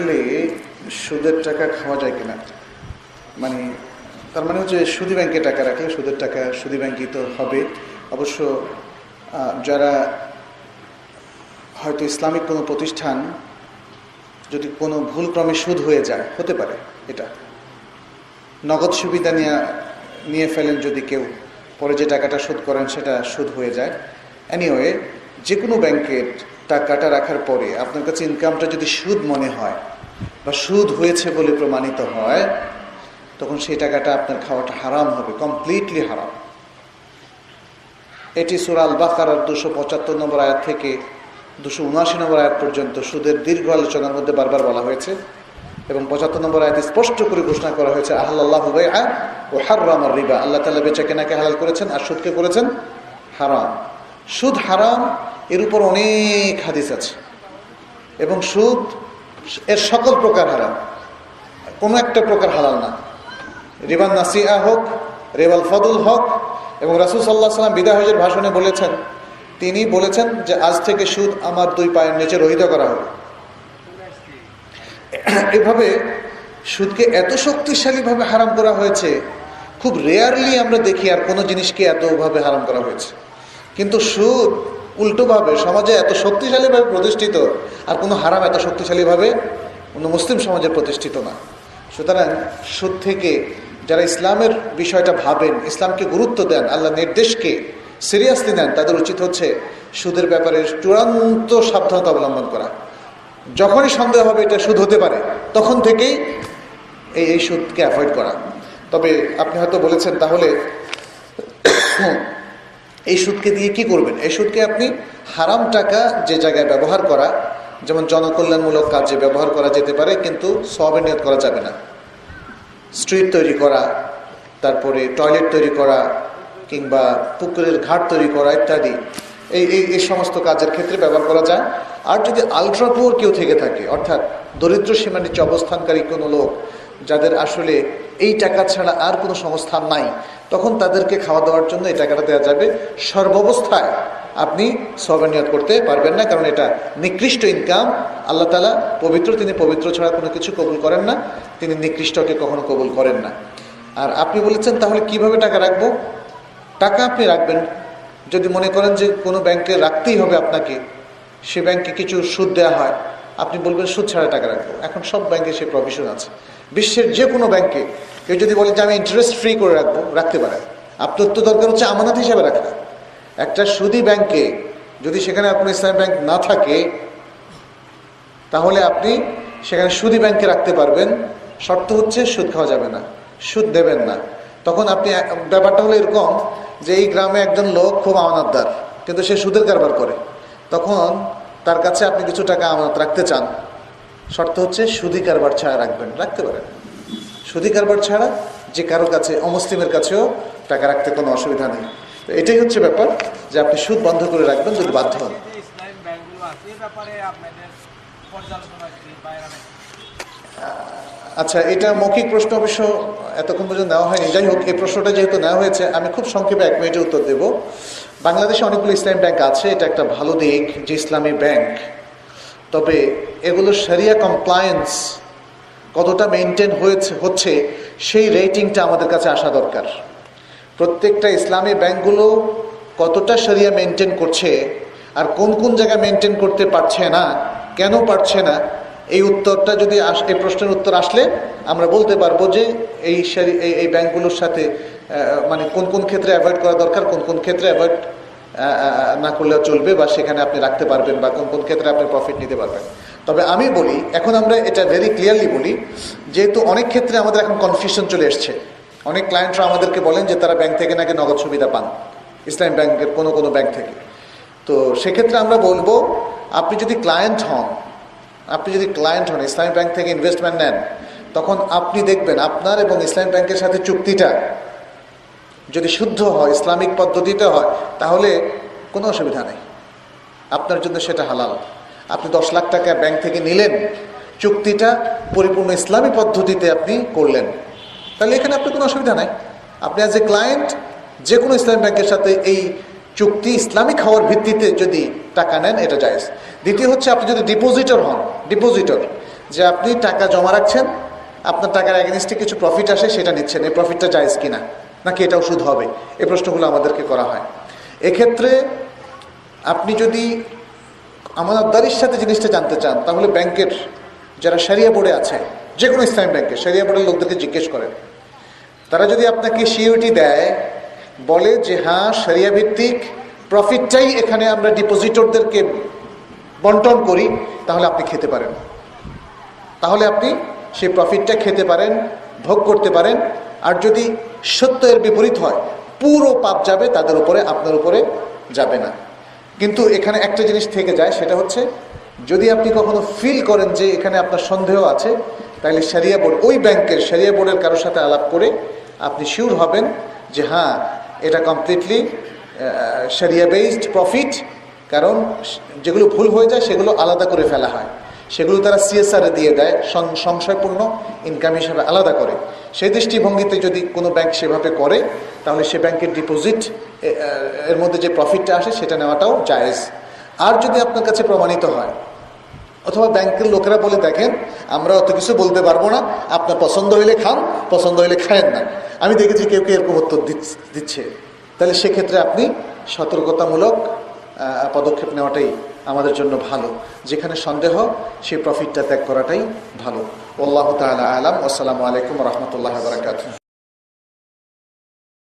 আসলে সুদের টাকা খাওয়া যায় কিনা? মানে তার মানে হচ্ছে সুদি ব্যাংকে টাকা রাখলে সুদের টাকা সুদি ব্যাংকই তো হবে। অবশ্য যারা হয়তো ইসলামিক কোনো প্রতিষ্ঠান যদি কোনো ভুলক্রমে সুদ হয়ে যায়, হতে পারে এটা। নগদ সুবিধা নিয়ে নিয়ে ফেলেন যদি কেউ, পরে যে টাকাটা শোধ করেন সেটা সুদ হয়ে যায়। এনিওয়ে যে কোনো ব্যাংকের টাকাটা রাখার পরে আপনার কাছে ইনকামটা যদি সুদ মনে হয় বা সুদ হয়েছে বলে প্রমাণিত হয়, তখন সেই টাকাটা আপনার খাওয়াটা হারাম হবে কমপ্লিটলি হারাম। এটি সুরাল বাকার দুশো পঁচাত্তর নম্বর আয়াত থেকে দুশো উনআশি নম্বর আয়াত পর্যন্ত সুদের দীর্ঘ আলোচনার মধ্যে বারবার বলা হয়েছে এবং পঁচাত্তর নম্বর আয়াতে স্পষ্ট করে ঘোষণা করা হয়েছে আল্লাহ ও হারাম আর রিবা। আল্লাহ তালা বেচা কেনাকে হালাল করেছেন আর সুদকে করেছেন হারাম। সুদ হারাম এর উপর অনেক হাদিস আছে। এবং সুদ এর সকল প্রকার হারাম। কোনো একটা প্রকার হালাল না। রিবান নাসিয়া হোক, রেবাল ফদুল হক, এবং রাসুল সাল্লাহ সাল্লাম বিদায় হজের ভাষণে বলেছেন, তিনি বলেছেন যে আজ থেকে সুদ আমার দুই পায়ের নিচে রহিত করা হবে। এভাবে সুদকে এত শক্তিশালীভাবে হারাম করা হয়েছে, খুব রেয়ারলি আমরা দেখি আর কোনো জিনিসকে এতভাবে হারাম করা হয়েছে। কিন্তু সুদ উল্টোভাবে সমাজে এত শক্তিশালীভাবে প্রতিষ্ঠিত আর কোনো হারাম এত শক্তিশালীভাবে কোনো মুসলিম সমাজে প্রতিষ্ঠিত না। সুতরাং সুদ থেকে যারা ইসলামের বিষয়টা ভাবেন, ইসলামকে গুরুত্ব দেন, আল্লাহ নির্দেশকে সিরিয়াসলি নেন, তাদের উচিত হচ্ছে সুদের ব্যাপারে চূড়ান্ত সাবধানতা অবলম্বন করা। যখনই সন্দেহ হবে এটা সুদ হতে পারে, তখন থেকেই এই এই সুদকে অ্যাভয়েড করা। তবে আপনি হয়তো বলেছেন তাহলে এই সুদকে দিয়ে কি করবেন? এই সুদকে আপনি হারাম টাকা যে জায়গায় ব্যবহার করা, যেমন জনকল্যাণমূলক কাজে ব্যবহার করা যেতে পারে, কিন্তু সবে নিয়ত করা যাবে না। স্ট্রিট তৈরি করা, তারপরে টয়লেট তৈরি করা, কিংবা পুকুরের ঘাট তৈরি করা ইত্যাদি, এই এই এই সমস্ত কাজের ক্ষেত্রে ব্যবহার করা যায়। আর যদি আলট্রা পুয়ার কেউ থেকে থাকে, অর্থাৎ দরিদ্র সীমার নিচে অবস্থানকারী কোনো লোক যাদের আসলে এই টাকা ছাড়া আর কোনো সংস্থান নাই, তখন তাদেরকে খাওয়া দাওয়ার জন্য এই টাকাটা দেওয়া যাবে। সর্বাবস্থায় আপনি সবানিয়ত করতে পারবেন না, কারণ এটা নিকৃষ্ট ইনকাম। আল্লাহ তালা পবিত্র, তিনি পবিত্র ছাড়া কোনো কিছু কবুল করেন না, তিনি নিকৃষ্টকে কখনো কবুল করেন না। আর আপনি বলেছেন, তাহলে কীভাবে টাকা রাখব? টাকা আপনি রাখবেন। যদি মনে করেন যে কোনো ব্যাংকে রাখতেই হবে আপনাকে, সে ব্যাংকে কিছু সুদ দেওয়া হয় আপনি বলবেন সুদ ছাড়া টাকা রাখব এখন সব ব্যাংকে সেই প্রভিশন আছে। বিশ্বের যে কোনো ব্যাংকে কেউ যদি বলে যে আমি ইন্টারেস্ট ফ্রি করে রাখব, রাখতে পারেন আপনার তো দরকার হচ্ছে আমানত হিসাবে রাখা। একটা সুদি ব্যাংকে যদি সেখানে আপনার ইসলাম ব্যাংক না থাকে, তাহলে আপনি সেখানে সুদি ব্যাংকে রাখতে পারবেন। শর্ত হচ্ছে সুদ খাওয়া যাবে না, সুদ দেবেন না। তখন আপনি ব্যাপারটা হলো এরকম যে এই গ্রামে একজন লোক খুব আমানতদার, কিন্তু সে সুদের কারবার করে। তখন তার কাছে আপনি কিছু টাকা আমানত রাখতে চান, শর্ত হচ্ছে সুদি কারবার ছাড়া রাখবেন, রাখতে পারেন সুদি কারবার ছাড়া যে কারও কাছে, অমুসলিমের কাছেও টাকা রাখতে কোনো অসুবিধা নেই তো এটাই হচ্ছে ব্যাপার যে আপনি সুদ বন্ধ করে রাখবেন যদি বাধ্য হন? আচ্ছা এটা মৌখিক প্রশ্ন অবশ্য এতক্ষণ পর্যন্ত নেওয়া হয়নি। যাই হোক, এই প্রশ্নটা যেহেতু নেওয়া হয়েছে, আমি খুব সংক্ষেপে এক মিনিটে উত্তর দেব। বাংলাদেশে অনেকগুলো ইসলামী ব্যাংক আছে, এটা একটা ভালো দিক যে ইসলামী ব্যাংক। তবে এগুলো সারিয়া কমপ্লায়েন্স কতটা মেনটেন হয়েছে, হচ্ছে সেই রেটিংটা আমাদের কাছে আসা দরকার। প্রত্যেকটা ইসলামী ব্যাংকগুলো কতটা সারিয়া মেনটেন করছে আর কোন কোন জায়গায় মেনটেন করতে পারছে না, কেন পারছে না, এই উত্তরটা যদি আস এই প্রশ্নের উত্তর আসলে আমরা বলতে পারব যে এই এই ব্যাংকগুলোর সাথে মানে কোন কোন ক্ষেত্রে অ্যাভয়েড করা দরকার, কোন কোন ক্ষেত্রে অ্যাভয়েড না করলেও চলবে বা সেখানে আপনি রাখতে পারবেন বা কোন কোন ক্ষেত্রে আপনি প্রফিট নিতে পারবেন। তবে আমি বলি, এখন আমরা এটা ভেরি ক্লিয়ারলি বলি, যেহেতু অনেক ক্ষেত্রে আমাদের এখন কনফিউশন চলে এসছে। অনেক ক্লায়েন্টরা আমাদেরকে বলেন যে তারা ব্যাংক থেকে নাকি নগদ সুবিধা পান, ইসলাম ব্যাংকের কোনো কোনো ব্যাংক থেকে। তো সেক্ষেত্রে আমরা বলব, আপনি যদি ক্লায়েন্ট হন, আপনি যদি ক্লায়েন্ট হন ইসলামিক ব্যাংক থেকে ইনভেস্টমেন্ট নেন তখন আপনি দেখবেন আপনার এবং ইসলামিক ব্যাংকের সাথে চুক্তিটা যদি শুদ্ধ হয়, ইসলামিক পদ্ধতিতে হয়, তাহলে কোনো অসুবিধা নেই। আপনার জন্য সেটা হালাল। আপনি দশ লাখ টাকা ব্যাংক থেকে নিলেন, চুক্তিটা পরিপূর্ণ ইসলামী পদ্ধতিতে আপনি করলেন, তাহলে এখানে আপনার কোনো অসুবিধা নাই। আপনি অ্যাজ এ ক্লায়েন্ট যে কোনো ইসলামী ব্যাংকের সাথে এই চুক্তি ইসলামিক হওয়ার ভিত্তিতে যদি টাকা নেন, এটা জায়েজ। দ্বিতীয় হচ্ছে আপনি যদি ডিপোজিটর হন ডিপোজিটর যে আপনি টাকা জমা রাখছেন আপনার টাকার অ্যাগেনিস্টে কিছু প্রফিট আসে, সেটা নিচ্ছেন। এই প্রফিটটা জায়েজ কিনা? নাকি এটাও সুদ হবে? এই প্রশ্নগুলো আমাদেরকে করা হয়। এক্ষেত্রে আপনি যদি আমানতদারির সাথে জিনিসটা জানতে চান, তাহলে ব্যাংকের যারা সারিয়া বোর্ডে আছে যে কোনো ইসলামী ব্যাংকে সারিয়া বোর্ডের লোকদেরকে জিজ্ঞেস করেন। তারা যদি আপনাকে সিইউটি দেয়, বলে যে হ্যাঁ সারিয়া ভিত্তিক প্রফিটটাই এখানে আমরা ডিপোজিটরদেরকে বন্টন করি, তাহলে আপনি খেতে পারেন। তাহলে আপনি সেই প্রফিটটা খেতে পারেন, ভোগ করতে পারেন, আর যদি সত্য এর বিপরীত হয়, পুরো পাপ যাবে, তাদের উপরে, আপনার উপরে যাবে না। কিন্তু এখানে একটা জিনিস থেকে যায়, সেটা হচ্ছে, যদি আপনি কখনো ফিল করেন যে এখানে আপনার সন্দেহ আছে, তাহলে সারিয়া বোর্ড ওই ব্যাংকের সারিয়া বোর্ডের কারোর সাথে আলাপ করে আপনি শিওর হবেন যে হ্যাঁ এটা কমপ্লিটলি সারিয়া বেসড প্রফিট কারণ যেগুলো ভুল হয়ে যায়, সেগুলো আলাদা করে ফেলা হয়। সেগুলো তারা সিএসআরে দিয়ে দেয় সংশয়পূর্ণ ইনকাম হিসাবে আলাদা করে। সেই দৃষ্টিভঙ্গিতে যদি কোনো ব্যাংক সেভাবে করে, তাহলে সে ব্যাংকের ডিপোজিট এর মধ্যে যে প্রফিটটা আসে, সেটা নেওয়াটাও জায়েজ। আর যদি আপনার কাছে প্রমাণিত হয়, অথবা ব্যাংকের লোকেরা বলে দেখেন, আমরা অত কিছু বলতে পারব না, আপনার পছন্দ হইলে খান, পছন্দ হইলে খায়েন না। আমি দেখেছি কেউ কেউ এরকম উত্তর দিচ্ছ- তাহলে সেক্ষেত্রে আপনি সতর্কতামূলক পদক্ষেপ নেওয়াটাই আমাদের জন্য ভালো। যেখানে সন্দেহ, সেই প্রফিটটা ত্যাগ করাটাই ভালো। আল্লাহ তালা আলাম। আসসালামু আলাইকুম রহমতুল্লাহ বারকাত